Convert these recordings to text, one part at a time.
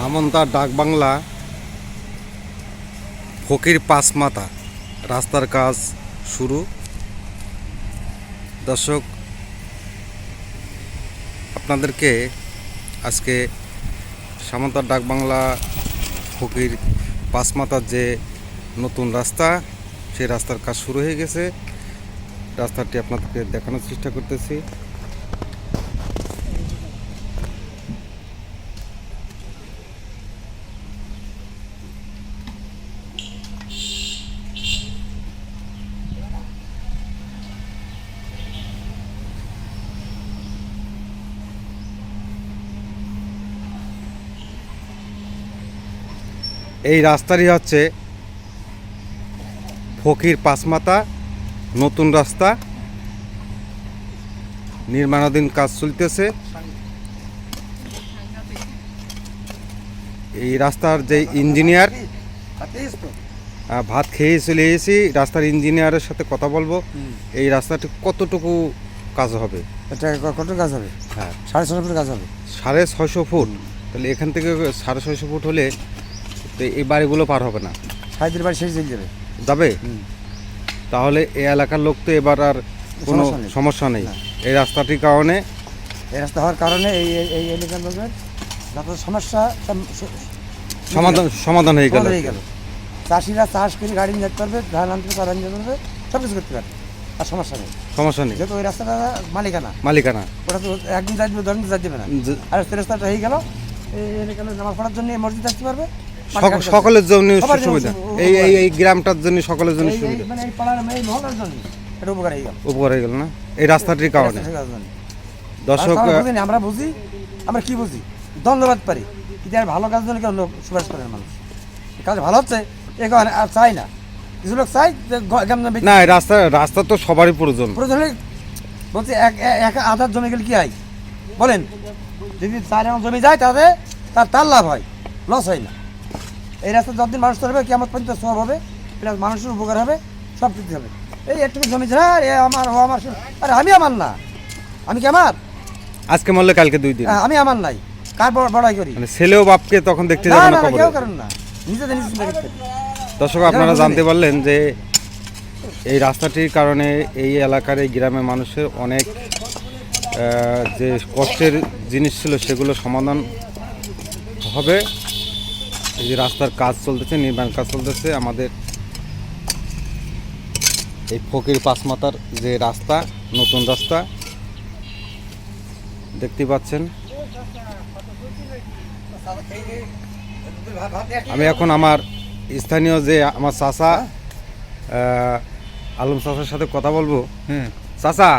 সামন্তার ডাকবাংলা ফকির পাঁচমাথা রাস্তার কাজ শুরু। দর্শক, আপনাদেরকে আজকে সামন্তার ডাকবাংলা ফকির পাঁচমাথার যে নতুন রাস্তা, সেই রাস্তার কাজ শুরু হয়ে গেছে। রাস্তাটি আপনাদেরকে দেখানোর চেষ্টা করতেছি। এই রাস্তাটি হচ্ছে ফকির পাঁচমাথা নতুন রাস্তা। নির্মাণাধীন কাজ চলতেছে। এই রাস্তার যে ইঞ্জিনিয়ার ভাত খেয়ে চলে এসেছি। রাস্তার ইঞ্জিনিয়ারের সাথে কথা বলব। এই রাস্তাটি কতটুকু কাজ হবে? এটা কত কাজ হবে? হ্যাঁ। সাড়ে ছশো ফুট কাজ হবে। সাড়ে ছয়শো ফুট। তাহলে এখান থেকে সাড়ে ছয়শো ফুট হলে তো এই বাড়িগুলো পার হবে না? সাইদের বাড়ি শেষ যাবে। যাবে? তাহলে এই এলাকার লোক তো এবার আর কোনো সমস্যা নেই। এই রাস্তাটির কারণে? এই রাস্তা হওয়ার কারণে এই এই- এলাকার লোকের যত সমস্যা সমাধান সমাধান হয়ে গেল। হয়ে গেল। চাষিরা চাষ করে গাড়ি নিয়ে যেতে পারবে ধান আনতে পারবে আনতে পারবে সব কিছু করতে পারবে। আর সমস্যা নেই। সমস্যা নেই। যেহেতু ওই রাস্তাটা মালিকানা। মালিকানা। ওটা তো একদিন যাই দেবে দশদিন যাই দেবে না। আর রাস্তাটা হয়ে গেল। এই এলাকার লোক নামাজ পড়ার জন্য মসজিদ আসতে পারবে। সকলের জন্য সুবিধা। এই এই এই গ্রামটার জন্য সকলের জন্য সুবিধা। উপকার হয়ে গেল। না? এই রাস্তাটির কারণে। দর্শক আমরা বুঝি আমরা কি বুঝি? ধন্যবাদ পারি। কিন্তু আর ভালো কাজ জন্য কেউ লোক সুপারিশ করে মানুষ? কাজ ভালো হচ্ছে এ আর চাই না। কিছু লোক চাই না না রাস্তা রাস্তা তো সবারই প্রয়োজন। প্রয়োজন বলছে এক এক আধার জমি গেলে কি হয়? বলেন যদি চার জমি যায় তাতে তার তার লাভ হয় লস হয় না। এই রাস্তা যতদিন মানুষ চলবে কেমন পর্যন্ত সব হবে প্লাস মানুষের উপকার হবে সব কিছু হবে। এই একটু জমি ছা এ আমার ও আমার আরে আমি আমার না। আমি কি আমার? আজকে মরলে কালকে দুই দিন। হ্যাঁ, আমি আমার নাই। কার বড় বড়াই করি? মানে ছেলেও বাপকে তখন দেখতে যাবে না কেউ কারণ না। নিজেদের নিজে দর্শক আপনারা জানতে পারলেন যে এই রাস্তাটির কারণে এই এলাকার এই গ্রামের মানুষের অনেক যে কষ্টের জিনিস ছিল সেগুলো সমাধান হবে। এই যে রাস্তার কাজ চলতেছে নির্মাণ কাজ চলতেছে আমাদের এই ফকির পাঁচমাতার যে রাস্তা নতুন রাস্তা দেখতে পাচ্ছেন। আমি এখন আমার স্থানীয় যে আমার চাচা আহ, আলম চাচার সাথে কথা বলব। চাচা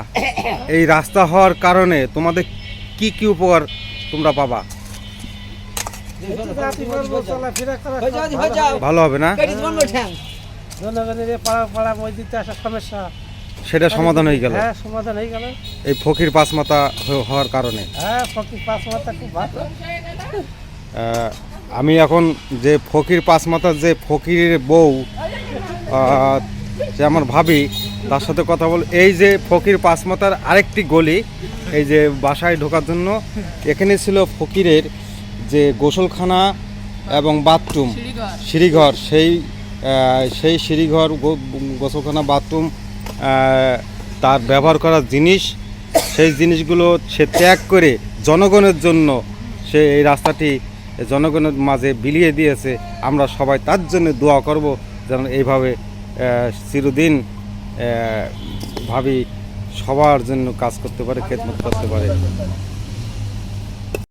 এই রাস্তা হওয়ার কারণে তোমাদের কি কি উপকার তোমরা পাবা? ভালো হবে না? জনগণের পাড়া সমস্যা সেটা সমাধান হয়ে গেল। হ্যাঁ সমাধান হয়ে গেল এই ফকির পাঁচমাতা হ- হওয়ার কারণে। হ্যাঁ পাঁচ মাথা আমি এখন যে ফকির পাঁচমাতার যে ফকিরের বউ যে আমার ভাবি, তার সাথে কথা বল এই যে ফকির পাঁচমাতার আরেকটি গলি, এই যে বাসায় ঢোকার জন্য, এখানে ছিল ফকিরের যে গোসলখানা এবং বাথরুম সিঁড়িঘর। সেই সেই সিঁড়িঘর গোসলখানা বাথরুম তার ব্যবহার করা জিনিস সেই জিনিসগুলো সে ত্যাগ করে জনগণের জন্য সে এই রাস্তাটি জনগণের মাঝে বিলিয়ে দিয়েছে। আমরা সবাই তার জন্য দোয়া করব যেন এইভাবে চিরদিন ভাবি সবার জন্য কাজ করতে পারে খেদমত করতে পারে।